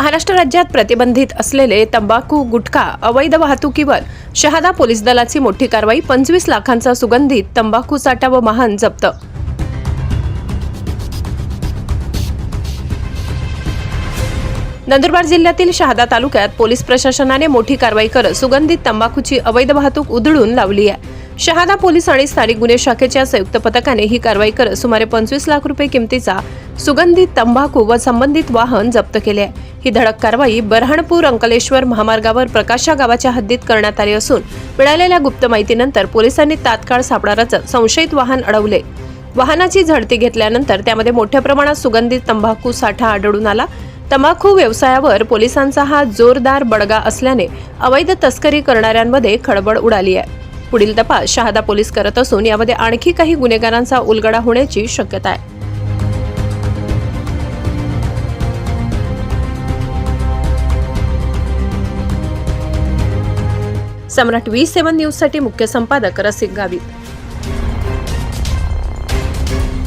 महाराष्ट्र राज्यात प्रतिबंधित असलेले तंबाखू गुटखा अवैध वाहतुकीवर शहादा पोलीस दलाची मोठी कारवाई पंचवीस लाखांचा सुगंधित तंबाखू साठा व वाहन जप्त. नंदुरबार जिल्ह्यातील शहादा तालुक्यात पोलीस प्रशासनाने मोठी कारवाई करत सुगंधित तंबाखूची अवैध वाहतूक उधळून लावली आहे. शहादा पोलीस आणि स्थानिक गुन्हे शाखेच्या संयुक्त पथकाने ही कारवाई करत सुमारे पंचवीस लाख रुपये किमतीचा सुगंधित तंबाखू व संबंधित वाहन जप्त केले आहे. ही धडक कारवाई बऱ्हाणपूर अंकलेश्वर महामार्गावर प्रकाशा गावाच्या हद्दीत करण्यात आली असून मिळालेल्या गुप्त माहितीनंतर पोलिसांनी तात्काळ सापळा रचत संशयित वाहन अडवले. वाहनाची झडती घेतल्यानंतर त्यामध्ये मोठ्या प्रमाणात सुगंधित तंबाखू साठा आढळून आला. तंबाखू व्यवसायावर पोलिसांचा हा जोरदार बडगा असल्याने अवैध तस्करी करणाऱ्यांमध्ये खळबळ उडाली आहे. पुढील तपास शहादा पोलीस करत असून यामध्ये आणखी काही गुन्हेगारांचा उलगडा होण्याची शक्यता आहे. सम्राट व्ही सेवन न्यूजसाठी मुख्य संपादक रसिक गावित